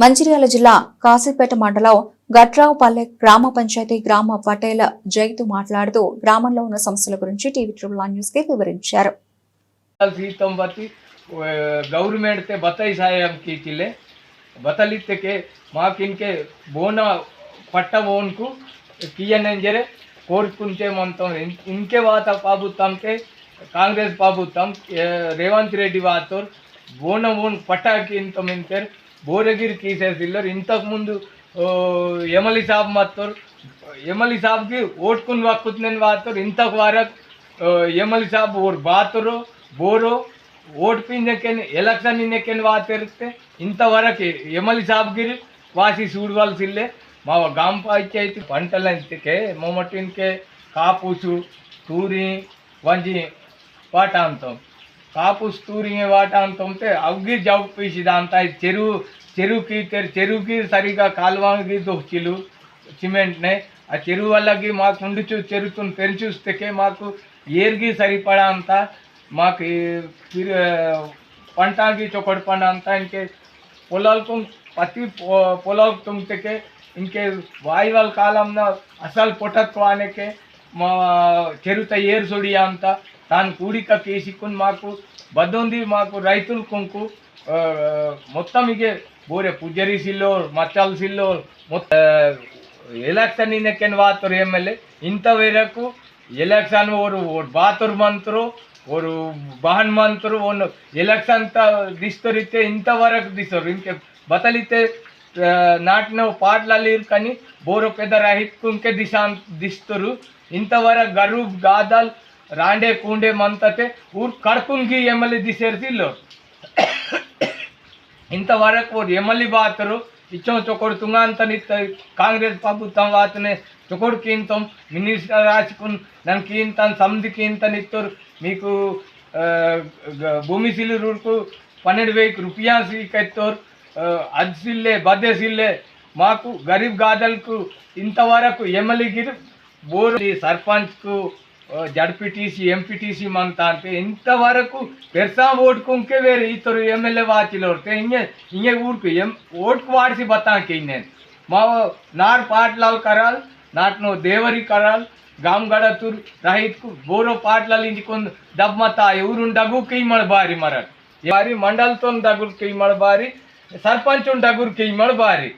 మంచిర్యాల జిల్లా కాశీపేట మండలం గట్రావుపల్లె గ్రామ పంచాయతీ గ్రామ పటేల జైతు మాట్లాడుతూ గ్రామంలో ఉన్న సమస్యల గురించి టీవీ ట్రిబుల్ న్యూస్ కి వివరించారు सीतम बत्ती गवर्नमेंट ते बताई साहेब की किले बतलिते के माँ किनके बोना पट्टा बोन को కియనంజరే కోరుకుంటే మొత్తం ఇంకే వాత పాబుతాంకే కాంగ్రెస్ పాబుతాం రేవంత్ రెడ్డి వాతో బోన బోన్ పట్టాకి ఇంత మెంతర్ భువనగిరి కేసీఆర్ పిల్లర్ ఇంతకుముందు ఎమ్మెల్యే సాబ్ మాత్రం ఎమ్మెల్యే సాబ్కి ఓట్కుని వాక్కుతుందని వాడతారు. ఇంతకు వరకు ఎమ్మెల్యే సాబ్ ఓరు బాతురు బోరు ఓట్పిందెక్కని ఎలక్షన్ ఇందెక్కని వాతిరిస్తే ఇంతవరకు ఎమ్మెల్యే సాబ్గిరి వాసి చూడవలసిందే మా గ్రామ పంచాయతీ పంటలంతకే మొమటిన్కే కాపుసు తూరి వంజి వాటాంతం కాపుస్ తూరి వాటాంతంతే అవ్గి జవ్ పీసిదంతా చెరువు చెరువుకి చెరువుకి సరిగా కాలువకి దొచ్చిలు సిమెంట్నే. ఆ చెరువు వల్లకి మాకు ఉండి చూ చెరువుని పెంచుస్తే మాకు ఏర్గి సరిపడా అంత. మాకు పంటకి చొకటి పంట అంతా ఇంకే పొలాలకు పత్తి పొలాలకు తుంగితే ఇంకే వాయువల కాలంలో అసలు పొట్టత్వానికే మా చెరుత ఏరు సుడి అంత. తాను కూడిక కేసిక్కుని మాకు బద్దొంది మాకు రైతులు ಕುಂಕು మొత్తం ఇగే ಬೋರೆ ಪೂಜಾರಿ ಸಿಲ್ಲೋರ್ ಮತ್ತಲ್ ಸಿಲ್ಲೋರ್, ಮೊತ್ತ ಎಲೆಕ್ಷನ್ ಇನ್ನಕ್ಕೇನು ಬಾತರು ಎಂ ಎಲ್ ಎ ಇಂಥವೇರಕ್ಕೂ ಎಲೆಕ್ಷನ್ ಅವರು ಬಾತರು ಮಂತ್ರು, ಅವರು ಬಹನ್ ಮಂತ್ರು ಒಂದು ಎಲೆಕ್ಷನ್ ತ ದಿಸ್ತೋರಿತ್ತೆ ಇಂಥವರೆಗೂ ದಿಸ್ತೋರು. ಇಂಕೆ ಬತಲಿತ್ತೆ ನಾಟಿನ ಪಾಟ್ಲಲ್ಲಿ ಇರ್ಕನಿ ಬೋರೋ ಪೆದರ ಹಿಕ್ಕುಂಕೆ ದಿಶಾ ದಿಸ್ತರು. ಇಂಥವರ ಗರು ಗಾದಲ್ రాండే కూండే మంతతే ఊరు కడుపుంగి ఎమ్మెల్యే దిసేర్సిల్లో ఇంతవరకు ఎమ్మెల్యే బాతరు ఇచ్చం చొకడు తుంగాంత కాంగ్రెస్ ప్రభుత్వం వాతనే చొకడు కీంతం మినిస్టర్ రాసుకుని దానికి ఇంత సమితి కీంత ఇస్తారు మీకు భూమి సిల్లురుకు పన్నెండు వేయికి రూపాయ సీకెత్తోరు అది సిల్లే బద్దె సిల్లే. మాకు గరీబ్ గాదలకు ఇంతవరకు ఎమ్మెల్యేగిరి బోర్. సర్పంచ్కు जडपीटीसी, एमपीटीसी मानते इंतवरकूसा ओडकोके बेरे एम एल वाचल हिं ऊर्क वाड़ी बता नार पाटलाल कराल नाटन देवरी कराल गामगढ़ रही बोरो पाटलाल इंजन दब मता इवर कई मल बारी मर बारी मंडल तो दगर कई मल बारी सरपंच डगुर कई मल बारी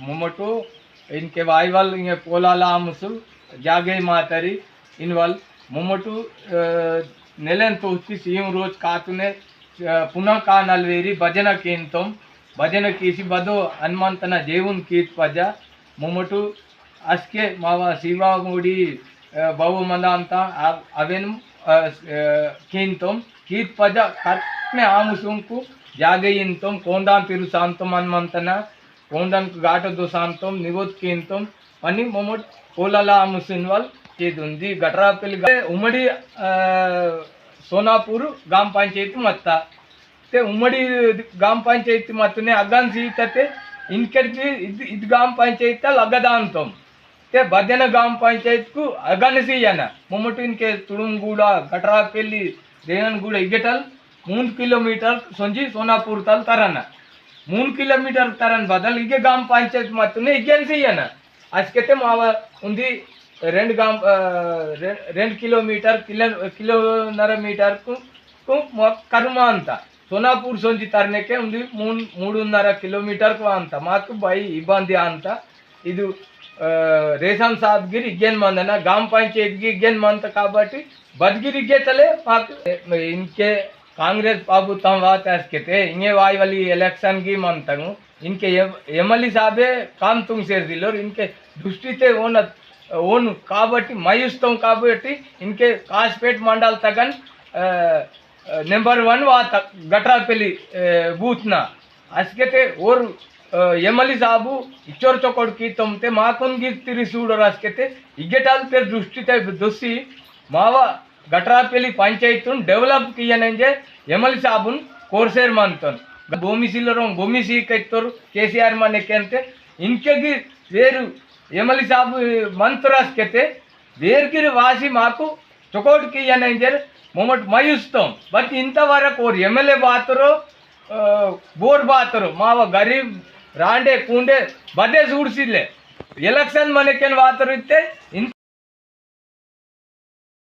मुमटू, इनके वाई वाल पोला જાગે માતરી ઇન્વોલ્વ મોમટું ನೆಲೆನ್ ತೋಚಿ ಸಿಎಂ ರೋಜ್ ಕಾತುನೆ ಪುನಃ ಕಾ ನಲ್ವೇರಿ ಭಜನ ಕೇಂತಂ ಭಜನ ಕೇಸಿ ಬದೋ ಹನುಮಂತನ ಜೇವುನ್ ಕೀತ್ ಪಜ ಮೊಮ್ಮಟು ಅಸ್ಕೆ ಮಾವ ಶಿವಾಗೋಡಿ ಬಾವು ಮಂದ ಅಂತ ಅವೇನು ಕೇಂತಂ ಕೀತ್ ಪಜ ಕಟ್ನೆ ಆಮುಸುಂಕು ಜಾಗಯಿಂತಂ ಕೋಂದಾನ್ ತಿರುಸಾಂತಂ ಹನುಮಂತನ ඕන්ඩන් ගාට දුසාන්තොම් නිගොත්කේන්තොම් වනි මොමොට් ඕලලා මුසින්වල් చేతుంది గట్రాపల్లి ఉమ్మడి సోనాపూర్ గ్రామ పంచాయతీ మత్త. ఉమ్మడి గ్రామ పంచాయతీ మత్తనే అగ్గాన్ సీతే ఇంకెడికి ఇది ఇది గ్రామ పంచాయతీ అగ్గదాంతం. తే భద్రన గ్రామ పంచాయత్కు అగనసీయన మొమ్మటి ఇంకే తుడుంగూడ గట్రాపల్లి దేవన్గూడ ఇగటల్ మూడు కిలోమీటర్ సొంచి సోనాపూర్ తల్ తరన్న తరన మూడు కిలోమీటర్ తరన్ బదల్ ఇగే గ్రామ పంచాయతీ మాత్రమే ఇగన్సీయన అసకైతే మావ ఉంది రెండు గ్రామ ఆ, రె- రెండు కిలోమీటర్ కిలో కిలోన్నర మీటర్కు కు మొ- కర్మ అంత సోనాపూర్ సొంచి తరనేకే ఉంది మూడు మూడున్నర కిలోమీటర్కు అంత మాకు బై ఇబ్బంది అంత ఇది ఆ, రేషన్ సాబ్గిరి ఇగ్గేన్ మందన గ్రామ పంచాయతీకి ఇగ్గేన్ మంత కాబట్టి బద్గిరి ఇగ్గేతలే మాకు ఇంకే కాంగ్రెస్ ప్రభుత్వం వాತಾస్కితే ఇంకే వాయువలి ಎಲೆಕ್ಷನ್ಗೆ ಮಂತಂಗು ಇನ್ಕೆ ಎಮ್ ಎಲ್ ಎ ಸಾಹೇಬೆ ಕಾಮ್ ತುಂಗ್ ಸೇರಿದಿಲ್ಲರು ಇನ್ಕೆ ದೃಷ್ಟಿತೆ ಓನ ఓన్ కాబట్టి మయూస్తాం కాబట్టి ఇన్కే కాస్పేట్ మండల్ తగన్ నెంబర్ వన్ వాత గట్రాపల్లి బూత్న. అస్కైతే ఓరు ఎమ్మెల్యే సాబు ఇచ్చోరితో కొడుకు తొమ్మితే మాకొనికి తిరిగి చూడరు అస్కైతే ఇగ్గటాల పేరు దృష్టితో దొస్సి మావా గట్రాపల్లి పంచాయతీ డెవలప్ కియనంజే ఎమ్మెల్ సాబున్ కోర్సేర్ మంతన్ భూమి సిల్లరం భూమి సీకెత్తరు కేసీఆర్ మనకంతే ఇంకెగి వేరు ఎమ్మెల్ సాబు మంత్రాస్కెతే వేరుకిరి వాసి మాకు చొకోటు కియనంజే మొమ్మటి మయూస్తాం. బట్ ఇంతవరకు ఒక ఎమ్మెల్యే బాతురు బోర్ బాతురు మావ గరీబ్ రాండే కూండే బడ్డే చూడిసిలే ఎలక్షన్ మనకేం వాతరు ఇస్తే